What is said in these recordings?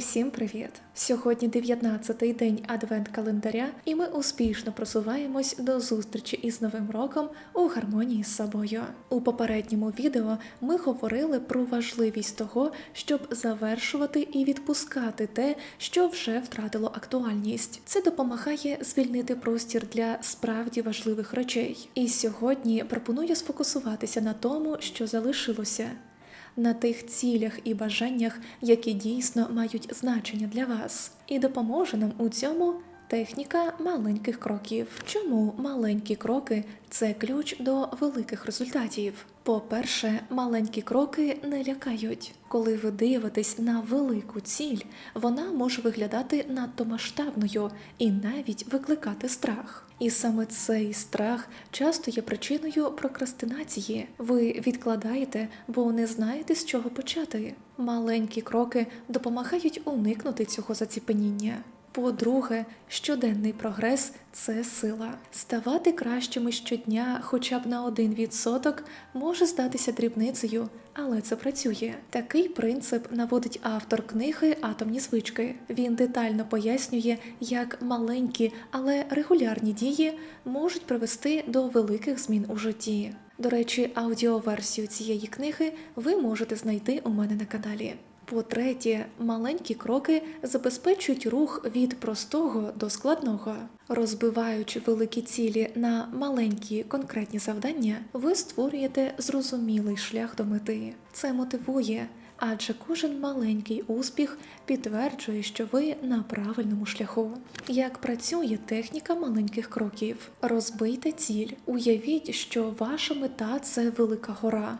Усім привіт! Сьогодні 19-й день адвент-календаря, і ми успішно просуваємось до зустрічі із Новим роком у гармонії з собою. У попередньому відео ми говорили про важливість того, щоб завершувати і відпускати те, що вже втратило актуальність. Це допомагає звільнити простір для справді важливих речей. І сьогодні пропоную сфокусуватися на тому, що залишилося на тих цілях і бажаннях, які дійсно мають значення для вас, і допоможе нам у цьому техніка маленьких кроків. Чому маленькі кроки це ключ до великих результатів? По-перше, маленькі кроки не лякають. Коли ви дивитесь на велику ціль, вона може виглядати надто масштабною і навіть викликати страх. І саме цей страх часто є причиною прокрастинації. Ви відкладаєте, бо не знаєте з чого почати. Маленькі кроки допомагають уникнути цього заціпеніння. По-друге, щоденний прогрес це сила. Ставати кращими щодня, хоча б на один відсоток, може здатися дрібницею, але це працює. Такий принцип наводить автор книги Атомні звички. Він детально пояснює, як маленькі, але регулярні дії можуть привести до великих змін у житті. До речі, аудіоверсію цієї книги ви можете знайти у мене на каналі. По-третє, маленькі кроки забезпечують рух від простого до складного. Розбиваючи великі цілі на маленькі конкретні завдання, ви створюєте зрозумілий шлях до мети. Це мотивує, адже кожен маленький успіх підтверджує, що ви на правильному шляху. Як працює техніка маленьких кроків? Розбийте ціль, уявіть, що ваша мета це велика гора.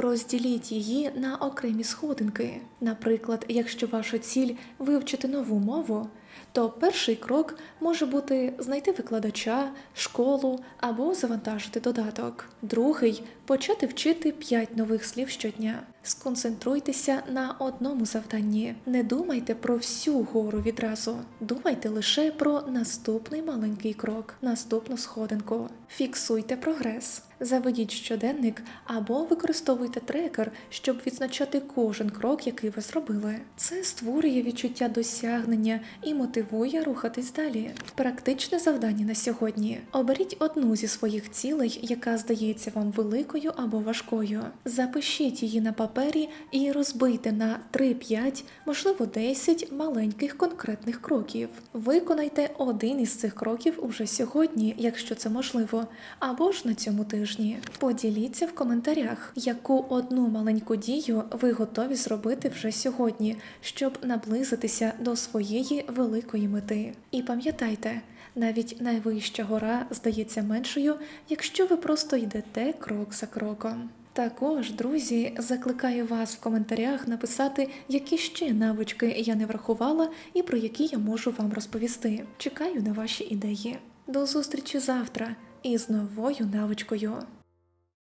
Розділіть її на окремі сходинки. Наприклад, якщо ваша ціль вивчити нову мову, то перший крок може бути знайти викладача, школу або завантажити додаток. Другий почати вчити 5 нових слів щодня. Сконцентруйтеся на одному завданні. Не думайте про всю гору відразу. Думайте лише про наступний маленький крок, наступну сходинку. Фіксуйте прогрес. Заведіть щоденник або використовуйте трекер, щоб відзначати кожен крок, який ви зробили. Це створює відчуття досягнення і мотивує рухатись далі. Практичне завдання на сьогодні: оберіть одну зі своїх цілей, яка здається вам великою або важкою. Запишіть її на папері і розбийте на 3-5, можливо 10 маленьких конкретних кроків. Виконайте один із цих кроків уже сьогодні, якщо це можливо, або ж на цьому тижні. Поділіться в коментарях, яку одну маленьку дію ви готові зробити вже сьогодні, щоб наблизитися до своєї великої мети. І пам'ятайте, навіть найвища гора здається меншою, якщо ви просто йдете крок за кроком. Також, друзі, закликаю вас в коментарях написати, які ще навички я не врахувала і про які я можу вам розповісти. Чекаю на ваші ідеї. До зустрічі завтра із новою навичкою.